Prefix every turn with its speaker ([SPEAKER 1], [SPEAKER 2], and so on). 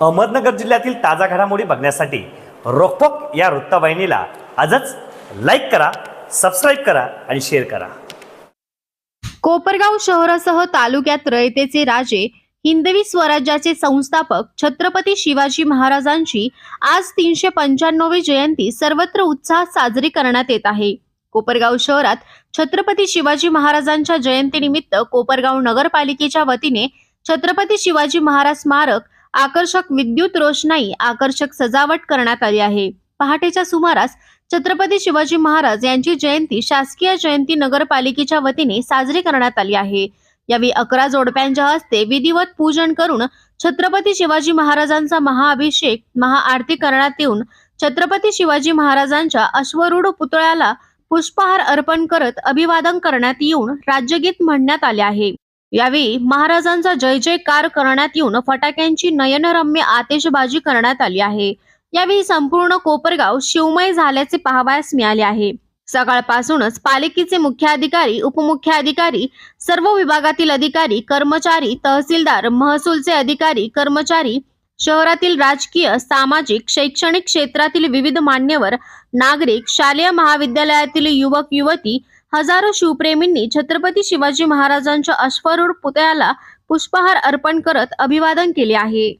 [SPEAKER 1] अहमदनगर जिल्ह्यातील ताजा घडामोडी बघण्यासाठी रोकटोक या वृत्तवाहिनीला आजच लाईक करा सबस्क्राईब करा आणि शेअर करा.
[SPEAKER 2] कोपरगाव शहरासह तालुक्यात रयतेचे राजे हिंदवी स्वराज्याचे संस्थापक छत्रपती शिवाजी महाराजांची आज तीनशे पंच्याण्णवी जयंती सर्वत्र उत्साहात साजरी करण्यात येत आहे. कोपरगाव शहरात छत्रपती शिवाजी महाराजांच्या जयंतीनिमित्त कोपरगाव नगरपालिकेच्या वतीने छत्रपती शिवाजी महाराज स्मारक आकर्षक विद्युत रोषणाई आकर्षक सजावट करण्यात आली आहे. पहाटेच्या सुमारास छत्रपती शिवाजी महाराज यांची जयंती शासकीय जयंती नगरपालिकेच्या वतीने साजरी करण्यात आली आहे. यावेळी अकरा जोडप्यांच्या हस्ते विधिवत पूजन करून छत्रपती शिवाजी महाराजांचा महाअभिषेक महाआरती करण्यात येऊन छत्रपती शिवाजी महाराजांच्या अश्वरूढ पुतळ्याला पुष्पहार अर्पण करत अभिवादन करण्यात येऊन राज्यगीत म्हणण्यात आले आहे. यावेळी महाराजांचा जय जयकार करण्यात येऊन फटाक्यांची नयनरम्य आतिषबाजी करण्यात आली आहे. यावेळी संपूर्ण कोपरगाव शिवमय झाल्याचे पाहावयास मिळाले आहे. सकाळपासूनच पालिकेचे मुख्याधिकारी उपमुख्याधिकारी सर्व विभागातील अधिकारी कर्मचारी तहसीलदार महसूलचे अधिकारी कर्मचारी शहरातील राजकीय सामाजिक शैक्षणिक क्षेत्रातील विविध मान्यवर नागरिक शालेय महाविद्यालयातील युवक युवती हजारो शिवप्रेमींनी छत्रपती शिवाजी महाराजांच्या अश्वरूढ पुतळ्याला पुष्पहार अर्पण करत अभिवादन केले आहे.